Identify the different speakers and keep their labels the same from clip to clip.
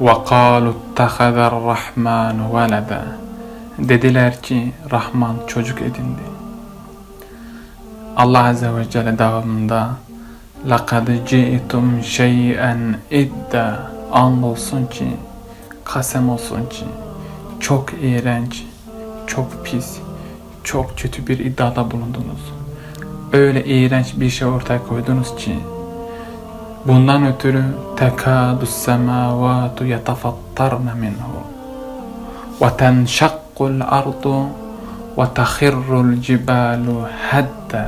Speaker 1: وَقَالُوا اتَّخَذَ الرَّحْمَانُ وَلَدًا Dediler ki Rahman çocuk edindi. Allah Azze ve Celle devamında لَقَدْ جِئْتُمْ شَيْئًا اِدَّا Andolsun ki, kasem olsun ki, çok iğrenç, çok pis, çok kötü bir iddiada bulundunuz. Öyle iğrenç bir şey ortaya koydunuz ki, bundan ötürü tekadus semavatu yetafattarna minhu ve tenşakkul ardu ve tahirrul cibalu hadda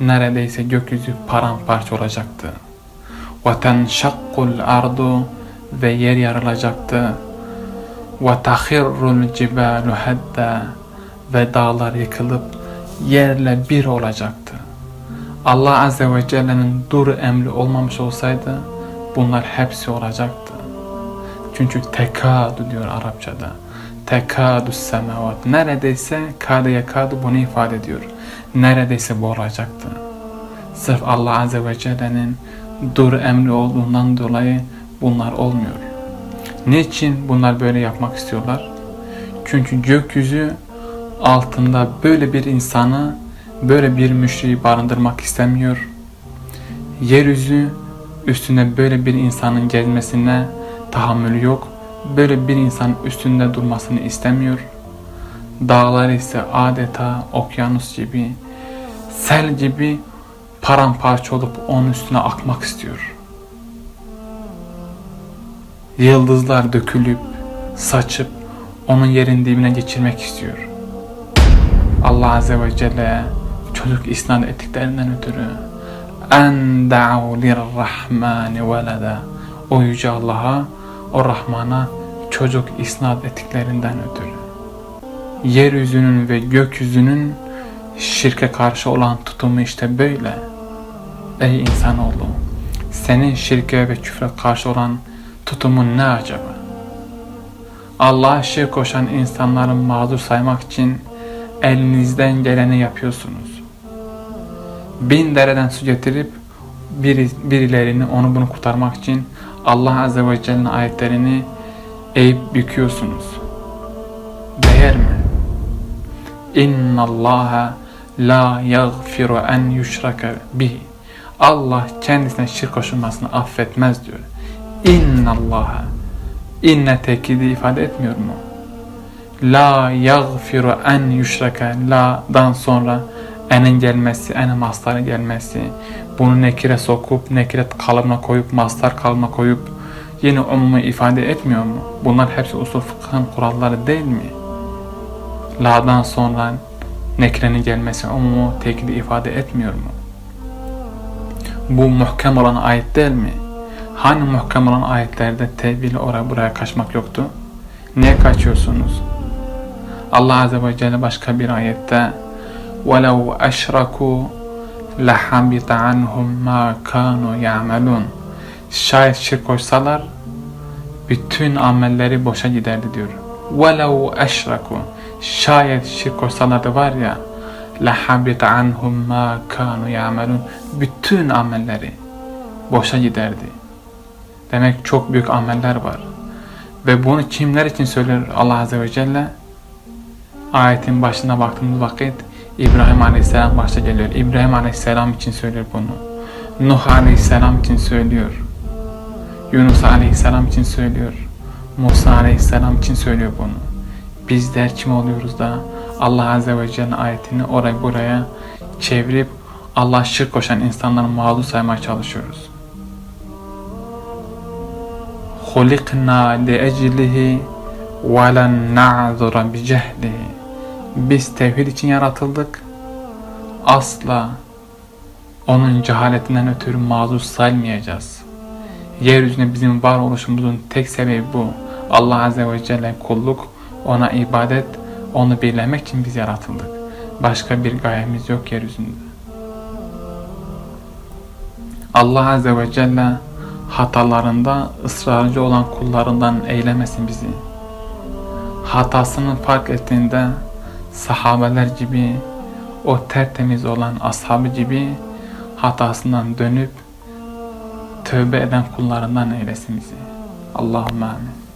Speaker 1: neredeyse gökyüzü paramparça olacaktı. Ve tenşakkul ardu ve yer yarılacaktı. Ve tahirrul cibalu hadda ve dağlar yıkılıp yerle bir olacaktı. Allah Azze ve Celle'nin dur emri olmamış olsaydı bunlar hepsi olacaktı. Çünkü tekadu diyor Arapçada. Tekadu semavat. Neredeyse kade yakadu bunu ifade ediyor. Neredeyse bu olacaktı. Sırf Allah Azze ve Celle'nin dur emri olduğundan dolayı bunlar olmuyor. Niçin bunlar böyle yapmak istiyorlar? Çünkü gökyüzü altında böyle bir insanı, böyle bir müşriyi barındırmak istemiyor. Yeryüzü üstünde böyle bir insanın gezmesine tahammülü yok. Böyle bir insan üstünde durmasını istemiyor. Dağlar ise adeta okyanus gibi, sel gibi paramparça olup onun üstüne akmak istiyor. Yıldızlar dökülüp, saçıp onun yerin dibine geçirmek istiyor. Allah Azze ve Celle çocuk isnat ettiklerinden ötürü en da'u lirrahmani veleda o yüce Allah'a o Rahman'a çocuk isnat ettiklerinden ötürü. Yeryüzünün ve gökyüzünün şirke karşı olan tutumu işte böyle. Ey insanoğlu senin şirke ve küfre karşı olan tutumun ne acaba? Allah'a şirk koşan insanların mağdur saymak için elinizden geleni yapıyorsunuz. Bin dereden su getirip biri, birilerini onu bunu kurtarmak için Allah Azze ve Celle'nin ayetlerini eğip büküyorsunuz. Değer mi? İnna Allaha la yaghfiru en yushraka bihi. Allah kendisine şirk koşulmasını affetmez diyor. İnna Allaha inne tekidi ifade etmiyor mu? La yaghfiru en yushraka la'dan sonra enin gelmesi, enin mastarı gelmesi, bunu nekire sokup, nekiret kalıbına koyup, mastar kalıbına koyup yine umumu ifade etmiyor mu? Bunlar hepsi usul fıkhın kuralları değil mi? La'dan sonra nekirenin gelmesi umumu tekidi ifade etmiyor mu? Bu muhkem olan ayet değil mi? Hani muhkem olan ayetlerde tevil oraya buraya kaçmak yoktu? Niye kaçıyorsunuz? Allah Azze ve Celle başka bir ayette وَلَوْ أَشْرَكُوا لَحَبِطَ عَنْهُمْ مَا كَانُوا يَعْمَلُونَ Şayet şirk koşsalar bütün amelleri boşa giderdi diyor. وَلَوْ أَشْرَكُوا Şayet şey şirk koşsalardı var ya لَحَبِطَ عَنْهُمْ مَا كَانُوا يَعْمَلُونَ Bütün amelleri boşa giderdi. Demek çok büyük ameller var. Ve bunu kimler için söylüyor Allah Azze ve Celle? Ayetin başına baktığımız vakit İbrahim Aleyhisselam başta geliyor. İbrahim Aleyhisselam için söylüyor bunu. Nuh Aleyhisselam için söylüyor. Yunus Aleyhisselam için söylüyor. Musa Aleyhisselam için söylüyor bunu. Bizler kim oluyoruz da Allah Azze ve Celle'nin ayetini oraya buraya çevirip Allah şirk koşan insanları mağdur saymaya çalışıyoruz. خُلِقْنَا لِأَجْلِهِ وَلَنْ نَعْذُرَ بِجَهْلِهِ biz tevhid için yaratıldık. Asla onun cehaletinden ötürü mazur sayılmayacağız. Yeryüzünde bizim var oluşumuzun tek sebebi bu. Allah Azze ve Celle kulluk, ona ibadet, onu birlemek için biz yaratıldık. Başka bir gayemiz yok yeryüzünde. Allah Azze ve Celle hatalarında ısrarcı olan kullarından eylemesin bizi. Hatasını fark ettiğinde sahabeler gibi o tertemiz olan ashabı gibi hatasından dönüp tövbe eden kullarından eylesin bizi. Allahümme amin.